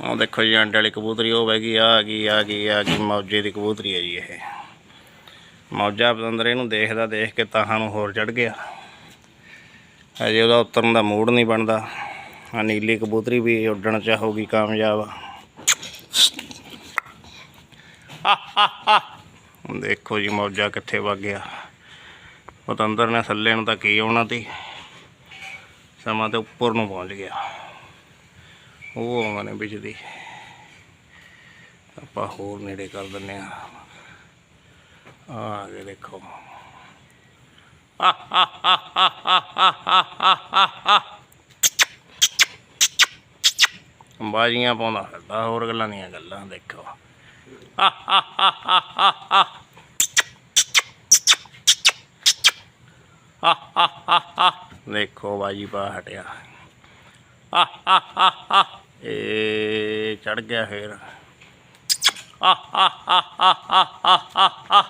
ਉਹ ਦੇਖੋ ਜੀ, ਅੰਡੇ ਵਾਲੀ ਕਬੂਤਰੀ, ਉਹ ਬਹਿ ਗਈ, ਆ ਗਈ ਆ ਗਈ ਆ ਗਈ, ਮੌਜੇ ਦੀ ਕਬੂਤਰੀ ਹੈ ਜੀ ਇਹ। ਮੌਜਾ ਪਤੰਦਰ ਇਹਨੂੰ ਦੇਖਦਾ ਦੇਖ ਕੇ ਤਾਹਾਂ ਨੂੰ ਹੋਰ ਚੜ ਗਿਆ। ਅਜੇ ਉਹਦਾ ਉਤਰਨ ਦਾ ਮੂਡ ਨਹੀਂ ਬਣਦਾ। ਆ ਨੀਲੀ ਕਬੂਤਰੀ ਵੀ ਉੱਡਣ ਚਾਹੋਗੀ ਕਾਮਯਾਬ। ਦੇਖੋ ਜੀ, ਮੌਜਾ ਕਿੱਥੇ ਵਗ ਗਿਆ। ਪਤੰਦਰ ਨੇ ਥੱਲੇ ਨੂੰ ਤਾਂ ਕੀ ਆਉਣਾ ਤੀ? ਸਮਾਂ ਤੇ ਉੱਪਰ ਨੂੰ ਪਹੁੰਚ ਗਿਆ। ਉਹ ਆਉਂਦੇ ਨੇ ਬਿਜਲੀ। ਆਪਾਂ ਹੋਰ ਨੇੜੇ ਕਰ ਦਿੰਨੇ ਆ ਆ ਕੇ ਦੇਖੋ। ਬਾਜੀਆਂ ਪਾਉਂਦਾ ਫਿਰਦਾ, ਹੋਰ ਗੱਲਾਂ ਦੀਆਂ ਗੱਲਾਂ ਦੇਖੋ। ਦੇਖੋ ਬਾਜੀ ਪਾ ਹਟਿਆ। ਚੜ ਗਿਆ ਫੇਰ ਆ ਆ ਆ ਆ ਆ ਆ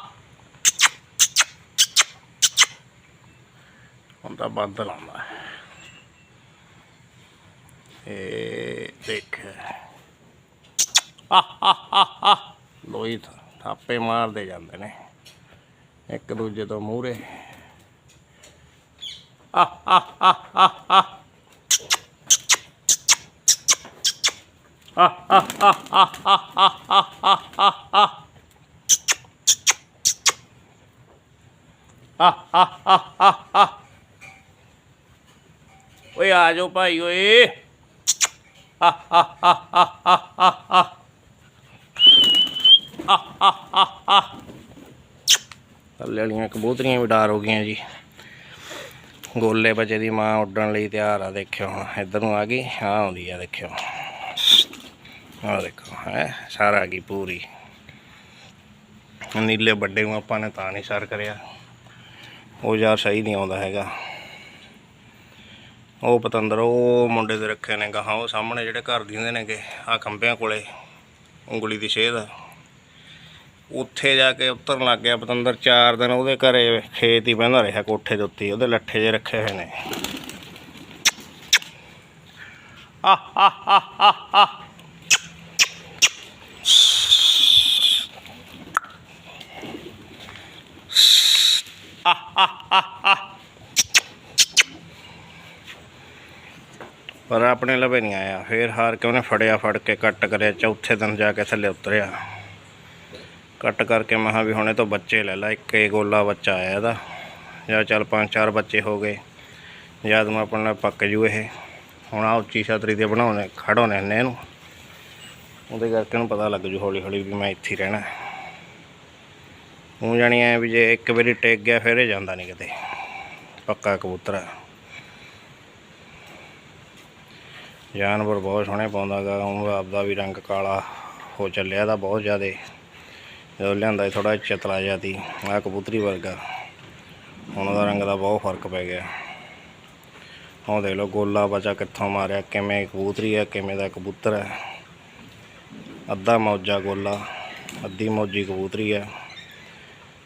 ਹੁਣ ਤਾਂ ਬਾਦਲ ਆਉਂਦਾ ਇਹ ਦੇਖ ਆ ਆ ਆ ਲੋਈ ਥਾਪੇ ਮਾਰਦੇ ਜਾਂਦੇ ਨੇ ਇੱਕ ਦੂਜੇ ਤੋਂ ਮੂਹਰੇ ਆ ਆ ਆ ਆ ਓਏ ਆ ਜਾਓ ਭਾਈ ਓਏ। ਥੱਲੇ ਵਾਲੀਆਂ ਕਬੂਤਰੀਆਂ ਵੀ ਡਾਰ ਹੋ ਗਈਆਂ ਜੀ। ਗੋਲੇ ਬੱਚੇ ਦੀ ਮਾਂ ਉੱਡਣ ਲਈ ਤਿਆਰ ਆ, ਦੇਖਿਓ ਹੁਣ ਇੱਧਰ ਨੂੰ ਆ ਗਈ ਆ ਆਉਂਦੀ ਆ, ਦੇਖਿਓ। ਆ ਦੇਖੋ, ਹੈ, ਸਾਰਾ ਆ ਗਈ ਪੂਰੀ। ਨੀਲੇ ਵੱਡੇ ਨੂੰ ਆਪਾਂ ਨੇ ਤਾਂ ਨਹੀਂ ਸਰ ਕਰਿਆ। ਉਹ ਯਾਰ ਸਹੀ ਨਹੀਂ ਆਉਂਦਾ ਹੈਗਾ। ਉਹ ਪਤੰਦਰ, ਉਹ ਮੁੰਡੇ ਦੇ ਰੱਖੇ ਨੇ ਗਾਹਾਂ, ਉਹ ਸਾਹਮਣੇ ਜਿਹੜੇ ਘਰ ਦਿੰਦੇ ਨੇਗੇ ਆ ਖੰਭਿਆਂ ਕੋਲੇ, ਉਂਗਲੀ ਦੀ ਛੇਦ। ਉੱਥੇ ਜਾ ਕੇ ਉਤਰਨ ਲੱਗ ਗਿਆ ਪਤੰਦਰ, ਚਾਰ ਦਿਨ ਉਹਦੇ ਘਰੇ ਖੇਤ ਹੀ ਪੈਂਦਾ ਰਿਹਾ, ਕੋਠੇ ਦੇ ਉੱਤੇ, ਉਹਦੇ ਲੱਠੇ ਜੇ ਰੱਖੇ ਹੋਏ ਨੇ। ਪਰ ਆਪਣੇ ਲਵੇ ਨਹੀਂ ਆਇਆ। ਫੇਰ ਹਾਰ ਕੇ ਉਹਨੇ ਫੜਿਆ, ਫੜ ਕੇ ਕੱਟ ਕਰਿਆ, ਚੌਥੇ ਦਿਨ ਜਾ ਕੇ ਥੱਲੇ ਉਤਰਿਆ। ਕੱਟ ਕਰਕੇ ਮਹਾ ਵੀ ਹੁਣੇ ਤੋਂ ਬੱਚੇ ਲੈ ਲਾ, ਇੱਕ ਹੀ ਗੋਲਾ ਬੱਚਾ ਆਇਆ ਇਹਦਾ। ਜਾਂ ਚੱਲ ਪੰਜ ਚਾਰ ਬੱਚੇ ਹੋ ਗਏ। ਜਦ ਆਪਣੇ ਨਾਲ ਪੱਕ ਜੂ ਇਹ। ਹੁਣ ਆ ਉੱਚੀ ਛਤਰੀ ਤੇ ਬਣਾਉਣੇ ਖੜਾਉਣੇ ਨੇ ਇਹਨੂੰ। ਉਹਦੇ ਕਰਕੇ ਨੂੰ ਪਤਾ ਲੱਗ ਜੂ ਹੌਲੀ ਹੌਲੀ ਵੀ ਮੈਂ ਇੱਥੇ ਹੀ ਰਹਿਣਾ। ਉਹ ਜਾਣੀ ਐ ਵੀ ਜੇ ਇੱਕ ਵਾਰੀ ਟੇਕ ਗਿਆ ਫਿਰ ਇਹ ਜਾਂਦਾ ਨਹੀਂ ਕਿਤੇ। ਪੱਕਾ ਕਬੂਤਰ ਆ। ਜਾਨਵਰ ਬਹੁਤ ਸੋਹਣੇ ਪਾਉਂਦਾ ਗਾ ਉਹ ਆਪਦਾ ਵੀ ਰੰਗ ਕਾਲਾ ਹੋ ਚੱਲਿਆ ਦਾ ਬਹੁਤ ਜ਼ਿਆਦੇ। ਜਦੋਂ ਲਿਆਂਦਾ ਥੋੜਾ ਚਤਲਾ ਜਿਹਾ ਤੀ ਆ ਕਬੂਤਰੀ ਵਰਗਾ। ਹੁਣ ਉਹਦਾ ਰੰਗ ਦਾ ਬਹੁਤ ਫ਼ਰਕ ਪੈ ਗਿਆ। ਉਹ ਦੇਖ ਲਓ ਗੋਲਾ ਬਚਾ ਕਿੱਥੋਂ ਮਾਰਿਆ, ਕਿਵੇਂ ਕਬੂਤਰੀ ਹੈ ਕਿਵੇਂ ਦਾ ਕਬੂਤਰ ਹੈ ਅੱਧਾ ਮੌਜਾ ਗੋਲਾ, ਅੱਧੀ ਮੌਜੀ ਕਬੂਤਰੀ ਹੈ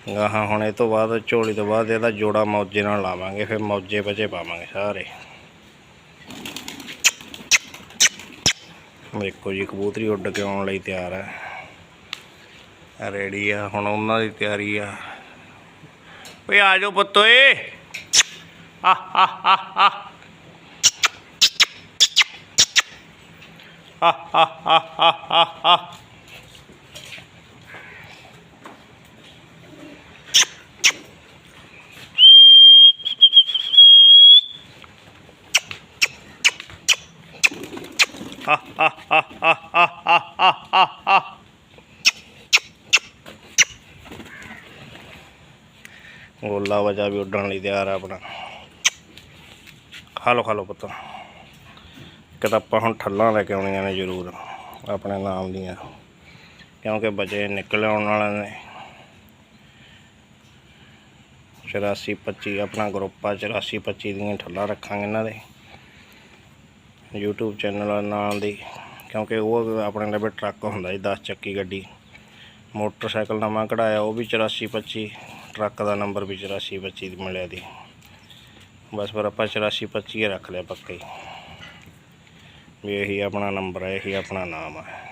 ਗਾਹਾਂ ਹੁਣ ਇਹ ਤੋਂ ਬਾਅਦ ਝੋਲੀ ਤੋਂ ਬਾਅਦ ਇਹਦਾ ਜੋੜਾ ਮੌਜੇ ਨਾਲ ਲਾਵਾਂਗੇ, ਫਿਰ ਮੌਜੇ ਬਚੇ ਪਾਵਾਂਗੇ ਸਾਰੇ। ਦੇਖੋ ਜੀ, ਕਬੂਤਰੀ ਉੱਡ ਕੇ ਆਉਣ ਲਈ ਤਿਆਰ ਹੈ ਰੈਡੀ ਆ, ਹੁਣ ਉਹਨਾਂ ਦੀ ਤਿਆਰੀ ਆ। ਓਏ, ਆ ਜਾਓ ਪੁੱਤ ਓਏ। ਆ ਆ ਆ। ਆ ਆ ਆ ਆ ਆ ਆ ਆ ਗੋਲਾ ਵਜਾ ਵੀ ਉੱਡਣ ਲਈ ਤਿਆਰ ਆ ਆਪਣਾ। ਖਾ ਲਓ ਖਾ ਲਓ ਪੁੱਤ। ਕਿਤਾਬਾਂ ਹੁਣ ਠੱਲਾਂ ਲੈ ਕੇ ਆਉਣੀਆਂ ਨੇ ਜ਼ਰੂਰ, ਆਪਣੇ ਨਾਮ ਦੀਆਂ। ਕਿਉਂਕਿ ਬਚੇ ਨਿਕਲ ਆਉਣ ਵਾਲੇ ਨੇ। 84 25 ਆਪਣਾ ਗਰੁੱਪ ਆ 84 25 ਦੀਆਂ ਠੱਲਾਂ ਰੱਖਾਂਗੇ ਇਹਨਾਂ ਦੇ। YouTube ਚੈਨਲ ਨਾਲ ਦੀ। ਕਿਉਂਕਿ ਉਹ ਆਪਣੇ ਲਵੇ ਟਰੱਕ ਹੁੰਦਾ ਜੀ 10 ਚੱਕੀ ਗੱਡੀ। ਮੋਟਰਸਾਈਕਲ ਨਵਾਂ ਕਢਾਇਆ, ਉਹ ਵੀ 84 25 ਟਰੱਕ ਦਾ ਨੰਬਰ ਵੀ 84 25 ਦੀ ਮਿਲਿਆ ਦੀ ਬਸ ਫਿਰ ਆਪਾਂ 84 25 ਰੱਖ ਲਿਆ ਪੱਕਾ ਹੀ। ਵੀ ਇਹੀ ਆਪਣਾ ਨੰਬਰ ਹੈ, ਇਹੀ ਆਪਣਾ ਨਾਮ ਹੈ।